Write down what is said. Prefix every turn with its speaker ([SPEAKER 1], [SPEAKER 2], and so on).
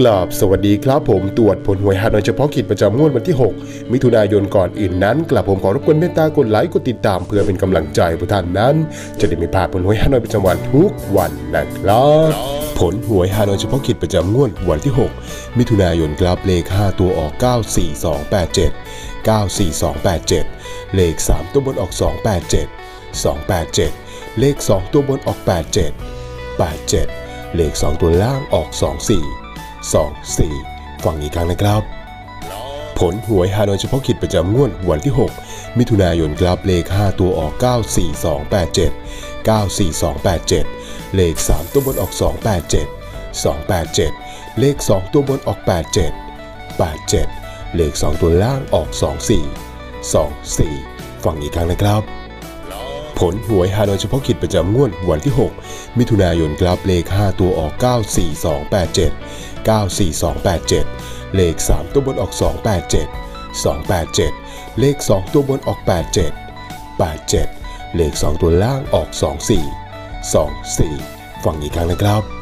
[SPEAKER 1] กราบสวัสดีครับผมตรวจผลหวยฮานอยเฉพาะกิจประจำงวดวันที่ 6 มิถุนายนก่อนอื่นนั้นกลับผมขอรบกวนเมตตากดไลค์กดติดตามเพื่อเป็นกำลังใจผู้ท่านนั้น จะได้ไม่พลาดผลหวยฮานอยประจำวันทุกวันนะครับผลหวยฮานอยเฉพาะกิจประจำงวดวันที่ 6 มิถุนายนครับเลข 5 ตัวออก 94287 94287 เลข 3 ตัวบนออก 287 287 เลข 2 ตัวบนออก 87 87 เลข 2 ตัวล่างออก 24 2 4 ฟังอีกครั้งนะครับ ผลหวยฮานอยเฉพาะกิจประจำงวดวันที่ 6 มิถุนายนครับเลข 5 ตัวออก 94287 94287 เลข 3 ตัวบนออก 287 287 เลข 2 ตัวบนออก 87 87 เลข 2 ตัวล่างออก 24 24 ฟังอีกครั้งนะครับ ผลหวยฮานอยเฉพาะกิจประจำงวดวันที่ 6 มิถุนายนกราบเลข 5 ตัวออก 94287 94287 เลข 3 ตัวบนออก 287 287 เลข 2 ตัวบนออก 87 87 เลข 2 ตัวล่างออก 24 24 ฟังอีกครั้งนะครับ